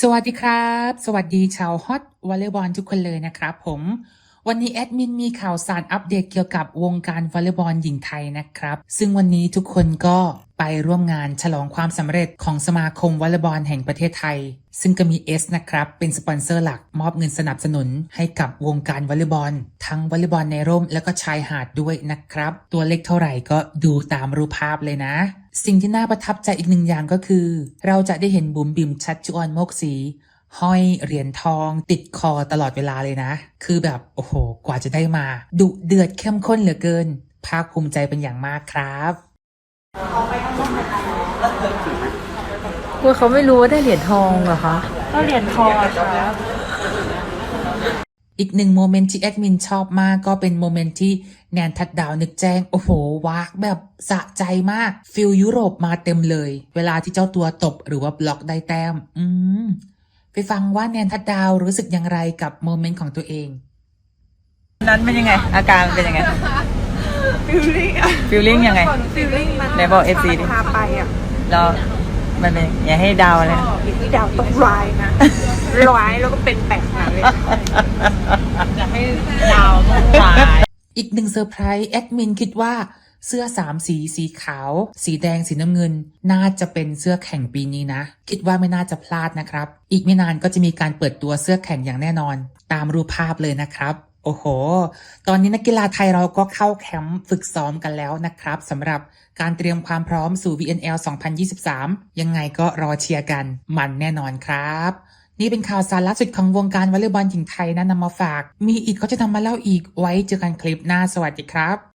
สวัสดีครับ สวัสดีชาวฮอตวอลเลย์บอลทุกคนเลยนะครับผม วันนี้แอดมินมีข่าวสารอัปเดตเกี่ยวกับวงการวอลเลย์บอลหญิงไทยนะครับ ซึ่งวันนี้ทุกคนก็ไปร่วมงานฉลองความสำเร็จของสมาคมวอลเลย์บอลแห่งประเทศไทย ซึ่งก็มีเอสนะครับเป็นสปอนเซอร์หลักมอบเงินสนับสนุนให้กับวงการวอลเลย์บอล ทั้งวอลเลย์บอลในร่ม และก็ชายหาดด้วยนะครับ ตัวเล็กเท่าไหร่ก็ดูตามรูปภาพเลยนะ สิ่งที่น่าประทับใจอีกหนึ่งอย่างก็คือ เราจะได้เห็นบุ๋มบิมชัดจุออนโมกศรีห้อยเหรียญทอง ติดคอตลอดเวลาเลยนะ คือแบบโอ้โห กว่าจะได้มา ดุเดือดเข้มข้นเหลือเกิน ภาคภูมิใจเป็นอย่างมากครับกลัวเขาไม่รู้ว่าได้เหรียญทองเหรอคะ ก็เหรียญทองอะครับ อีกหนึ่งโมเมนต์ที่แอดมินชอบมากก็เป็นโมเมนต์ที่แนนทัดดาวนึกแจ้ง โอ้โหวากแบบสะใจมากฟิลยุโรปมาเต็มเลย เวลาที่เจ้าตัวตบหรือว่าบล็อกได้แต้ม อืม ไปฟังว่าแนนทัดดาวรู้สึกอย่างไรกับโมเมนต์ของตัวเอง นั้นเป็นยังไง อาการเป็นยังไงฟิลลิ่งอะฟีลลิ่งยังไงฟิลลิ่งมันไหนบอก FC ดิพาไปอะเรามันเป็นอย่าให้เดาวเลยอย่างนี้ดาวต้องร้ายนะ ร้ายแล้วก็เป็นแบบนั้นเลยอยากให้ดาวต้องร้ายอีกหนึ่งเซอร์ไพรส์แอดมินคิดว่าเสื้อสามสีสีขาว สีแดงสีน้ำเงิน น่าจะเป็นเสื้อแข่งปีนี้นะ คิดว่าไม่น่าจะพลาดนะครับ อีกไม่นานก็จะมีการเปิดตัวเสื้อแข่งอย่างแน่นอน ตามรูปภาพเลยนะครับ โอ้โห ตอนนี้นักกีฬาไทยเราก็เข้าแคมป์ฝึกซ้อมกันแล้วนะครับสำหรับการเตรียมความพร้อมสู่ VNL 2023 ยังไงก็รอเชียร์กัน มันแน่นอนครับ นี่เป็นข่าวสารล่าสุดของวงการวอลเลย์บอลหญิงไทยนะนำมาฝาก มีอีกก็จะทำมาเล่าอีกไว้เจอกันคลิปหน้าสวัสดีครับ